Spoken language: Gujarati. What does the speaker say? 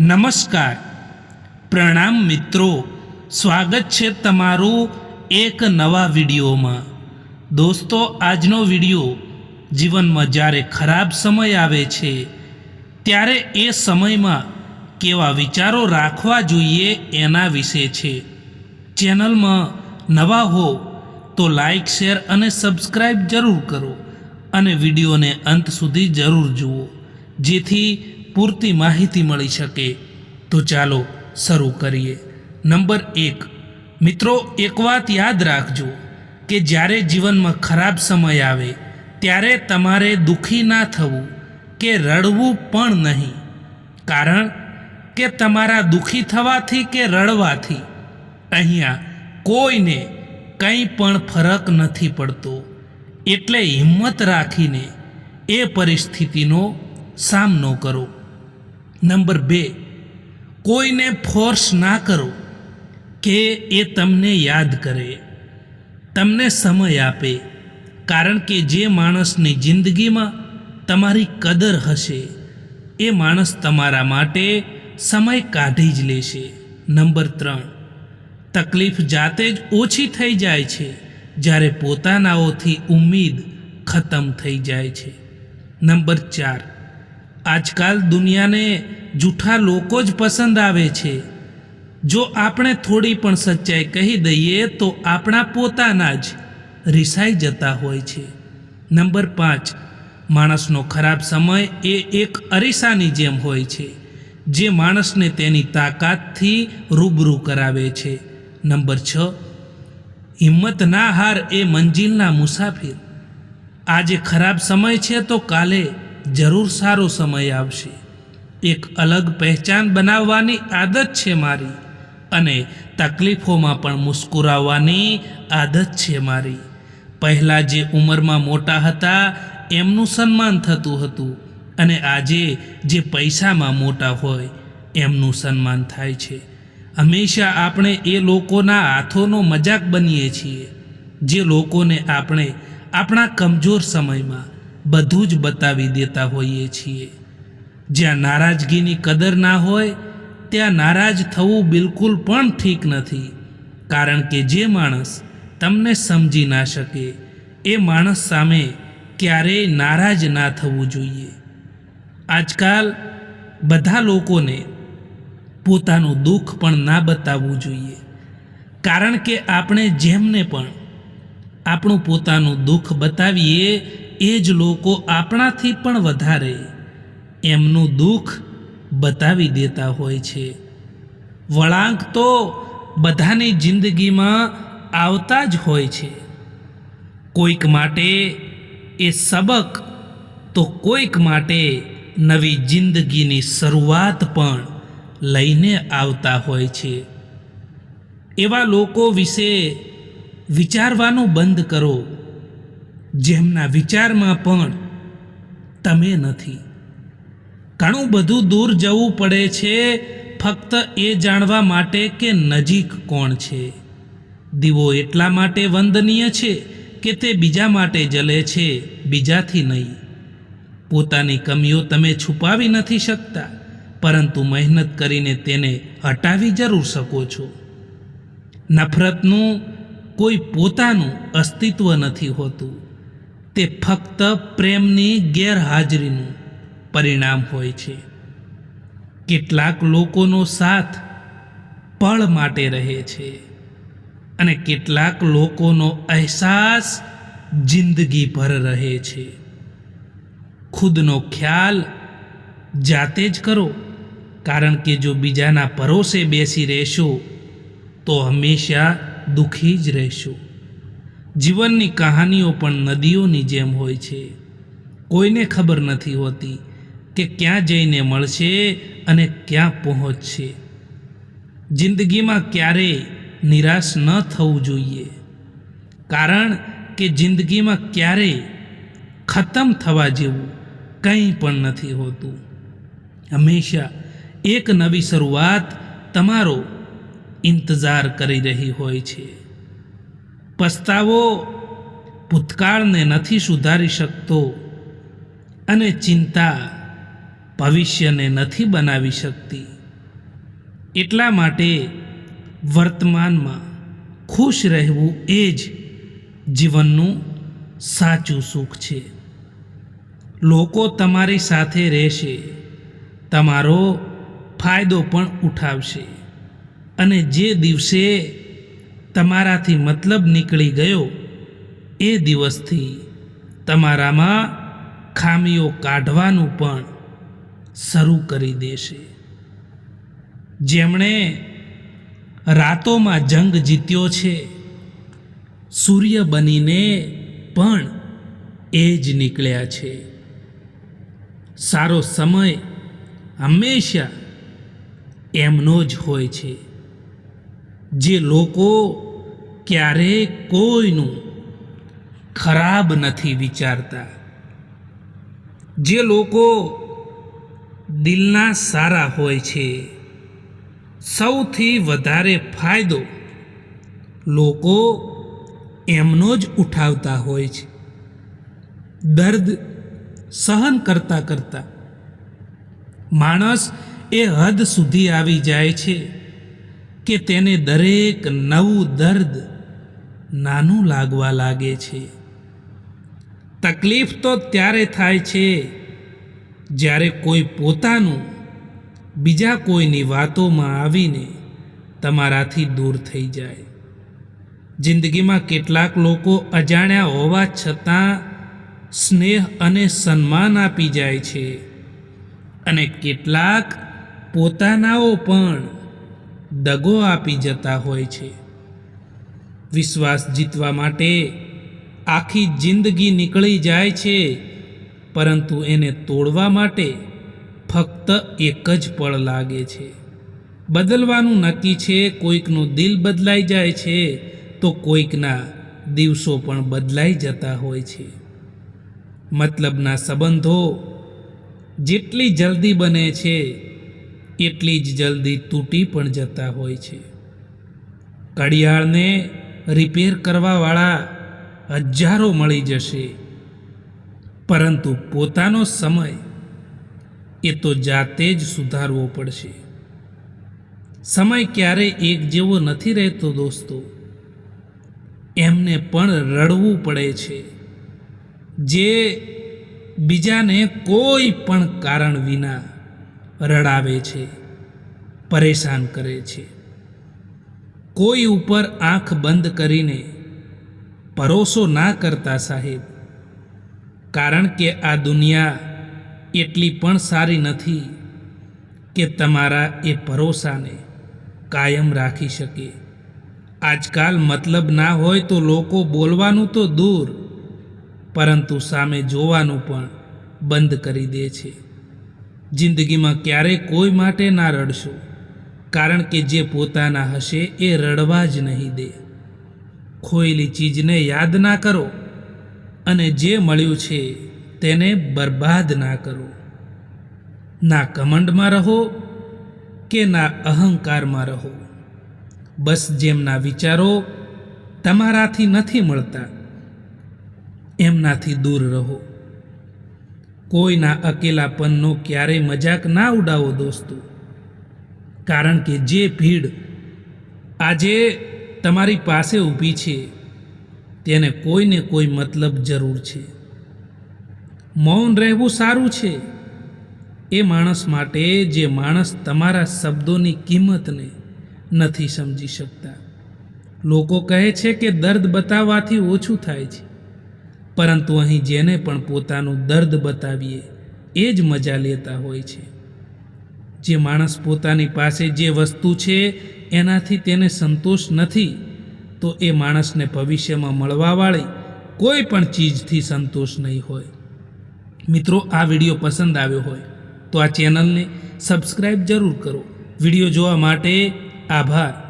નમસ્કાર. પ્રણામ મિત્રો. સ્વાગત છે તમારું એક નવા વિડીયોમાં. દોસ્તો, આજનો વીડિયો જીવનમાં જ્યારે ખરાબ સમય આવે છે, ત્યારે એ સમયમાં કેવા વિચારો રાખવા જોઈએ એના વિશે છે. ચેનલમાં નવા હો તો લાઈક, શેર અને સબસ્ક્રાઈબ જરૂર કરો અને વિડીયોને અંત સુધી જરૂર જુઓ. જેથી પૂરતી માહિતી મળી શકે તો ચાલો શરૂ કરીએ. નંબર એક. મિત્રો, એક વાત યાદ રાખજો કે જ્યારે જીવનમાં ખરાબ સમય આવે, ત્યારે તમારે દુઃખી ના થવું કે રડવું પણ નહીં. કારણ કે તમારા દુઃખી થવાથી કે રડવાથી અહીંયા કોઈને કંઈ પણ ફરક નથી પડતો. એટલે હિંમત રાખીને એ પરિસ્થિતિનો સામનો કરો. નંબર બે, કોઈને ફોર્સ ના કરો કે એ તમને યાદ કરે, તમને સમય આપે, કારણ કે જે માણસની જિંદગીમાં તમારી કદર હશે, એ માણસ તમારા માટે સમય કાઢી જ લેશે. નંબર ત્રણ, તકલીફ જાતે જ ઓછી થઈ જાય છે, જ્યારે પોતાનાઓથી ઉમ્મીદ ખતમ થઈ જાય છે. નંબર ચાર આજકાલ દુનિયાને જૂઠા લોકો જ પસંદ આવે છે. જો આપણે થોડી પણ સચ્ચાઈ કહી દઈએ તો આપણા પોતાના જ રિસાઈ જતા હોય છે. નંબર પાંચ, માણસનો ખરાબ સમય એ એક અરીસાની જેમ હોય છે, જે માણસને તેની તાકાતથી રૂબરૂ કરાવે છે. નંબર છ હિંમત ના હાર એ મંજિલના મુસાફિર. આજે ખરાબ સમય છે તો કાલે જરૂર સારો સમય આવશે. એક અલગ પહેચાન બનાવવાની આદત છે મારી અને તકલીફોમાં પણ મુસ્કુરાવવાની આદત છે મારી. પહેલાં જે ઉંમરમાં મોટા હતા, એમનું સન્માન થતું હતું અને આજે જે પૈસામાં મોટા હોય, એમનું સન્માન થાય છે. હંમેશા આપણે એ લોકોના હાથોનો મજાક બનીએ છીએ, જે લોકોને આપણે આપણા કમજોર સમયમાં બધું જ બતાવી દેતા હોઈએ છીએ. જ્યાં નારાજગીની કદર ના હોય, ત્યાં નારાજ થવું બિલકુલ પણ ઠીક નથી. કારણ કે જે માણસ તમને સમજી ના શકે, એ માણસ સામે ક્યારેય નારાજ ના થવું જોઈએ. આજકાલ બધા લોકોને પોતાનું દુઃખ પણ ના બતાવવું જોઈએ. કારણ કે આપણે જેમને પણ આપણું પોતાનું દુઃખ બતાવીએ એ જ લોકો આપણાથી પણ વધારે એમનું દુઃખ બતાવી દેતા હોય છે. વળાંક તો બધાની જિંદગીમાં આવતા જ હોય છે. કોઈક માટે એ સબક તો કોઈક માટે નવી જિંદગીની શરૂઆત પણ લઈને આવતા હોય છે. એવા લોકો વિશે વિચારવાનું બંધ કરો. જેમના વિચારમાં પણ તમે નથી. ઘણું બધું દૂર જવું પડે છે, ફક્ત એ જાણવા માટે કે નજીક કોણ છે. દીવો એટલા માટે વંદનીય છે કે તે બીજા માટે જલે છે, બીજાથી નહીં. પોતાની કમીઓ તમે છુપાવી નથી શકતા, પરંતુ મહેનત કરીને તેને હટાવી જરૂર શકો છો. નફરતનું કોઈ પોતાનું અસ્તિત્વ નથી હોતું. તે ફક્ત પ્રેમની ગેરહાજરીનું પરિણામ હોય છે. કેટલાક લોકોનો સાથ પળ માટે રહે છે અને કેટલાક લોકોનો અહેસાસ જિંદગીભર રહે છે. ખુદનો ખ્યાલ જાતે જ કરો, કારણ કે જો બીજાના ભરોસે બેસી રહેશો, તો હંમેશા દુઃખી જ રહેશો. જીવનની કહાનીઓ પણ નદીઓની જેમ હોય છે. કોઈને ખબર નથી હોતી કે ક્યાં જઈને મળશે અને ક્યાં પહોંચશે. જિંદગીમાં ક્યારેય નિરાશ ન થવું જોઈએ. કારણ કે જિંદગીમાં ક્યારેય ખતમ થવા જેવું કંઈ પણ નથી હોતું. હંમેશા એક નવી શરૂઆત તમારો ઇંતજાર કરી રહી હોય છે. પસ્તાવો ભૂતકાળને નથી સુધારી શકતો અને ચિંતા ભવિષ્યને નથી બનાવી શકતી. એટલા માટે વર્તમાનમાં ખુશ રહેવું એ જ જીવનનું સાચું સુખ છે. લોકો તમારી સાથે રહેશે, તમારો ફાયદો પણ ઉઠાવશે અને જે દિવસે તમારાથી મતલબ નીકળી ગયો એ દિવસથી તમારામાં ખામીઓ કાઢવાનું પણ શરૂ કરી દેશે. જેમણે રાતોમાં જંગ જીત્યો છે, સૂર્ય બનીને પણ એ જ નીકળ્યા છે. સારો સમય હંમેશા એમનો જ હોય છે. જે લોકો ક્યારેય કોઈનું ખરાબ નથી વિચારતા. જે લોકો દિલના સારા હોય છે, સૌથી વધારે ફાયદો લોકો એમનો જ ઉઠાવતા હોય છે. દર્દ સહન કરતા કરતા માણસ એ હદ સુધી આવી જાય છે. કે તેને દરેક નવું દર્દ નાનું લાગવા લાગે છે. તકલીફ તો ત્યારે થાય છે જ્યારે કોઈ પોતાનું બીજા કોઈની વાતોમાં આવીને તમારાથી દૂર થઈ જાય. જિંદગીમાં કેટલાક લોકો અજાણ્યા હોવા છતાં સ્નેહ અને સન્માન આપી જાય છે અને કેટલાક પોતાનાઓ પણ દગો આપી જતા હોય છે. વિશ્વાસ જીતવા માટે આખી જિંદગી નીકળી જાય છે, પરંતુ એને તોડવા માટે ફક્ત એક જ પળ લાગે છે. બદલવાનું નક્કી છે, કોઈકનું દિલ બદલાઈ જાય છે, તો કોઈકના દિવસો પણ બદલાઈ જતા હોય છે. મતલબના સંબંધો જેટલી જલ્દી બને છે એટલી જ જલ્દી તૂટી પણ જતા હોય છે. ઘડિયાળને રિપેર કરવાવાળા હજારો મળી જશે. પરંતુ પોતાનો સમય એ તો જાતે જ સુધારવો પડશે. સમય ક્યારેય એક જેવો નથી રહેતો દોસ્તો. એમને પણ રડવું પડે છે. જે બીજાને કોઈ પણ કારણ વિના રડાવે છે, પરેશાન કરે છે. કોઈ ઉપર આંખ બંધ કરીને ભરોસો ના કરતા સાહેબ, કારણ કે આ દુનિયા એટલી પણ સારી નથી કે તમારા એ ભરોસાને કાયમ રાખી શકે. આજકાલ મતલબ ના હોય તો લોકો બોલવાનું તો દૂર, પરંતુ સામે જોવાનું પણ બંધ કરી દે છે. જિંદગીમાં ક્યારેય કોઈ માટે ના રડશો, કારણ કે જે પોતાના હશે એ રડવા જ નહીં દે. ખોયેલી ચીજને યાદ ના કરો અને જે મળ્યું છે તેને બરબાદ ના કરો. ના કમંડમાં રહો કે ના અહંકારમાં રહો. બસ જેમના વિચારો તમારાથી નથી મળતા, એમનાથી દૂર રહો. કોઈના અકેલાપનનો ક્યારેય મજાક ના ઉડાવો દોસ્તો. કારણ કે જે ભીડ આજે તમારી પાસે ઊભી છે, તેને કોઈને કોઈ મતલબ જરૂર છે. મૌન રહેવું સારું છે. એ માણસ માટે જે માણસ તમારા શબ્દોની કિંમતને નથી સમજી શકતા. લોકો કહે છે કે દર્દ બતાવવાથી ઓછું થાય છે. પરંતુ અહીં જેને પણ પોતાનું દર્દ બતાવીએ, એ જ મજા લેતા હોય છે. જે માણસ પોતાની પાસે જે વસ્તુ છે, એનાથી તેને સંતોષ નથી, તો એ માણસને ભવિષ્યમાં મળવાવાળી કોઈ પણ ચીજથી સંતોષ નહીં હોય. મિત્રો, આ વીડિયો પસંદ આવ્યો હોય, તો આ ચેનલને સબસ્ક્રાઈબ જરૂર કરો. વીડિયો જોવા માટે આભાર.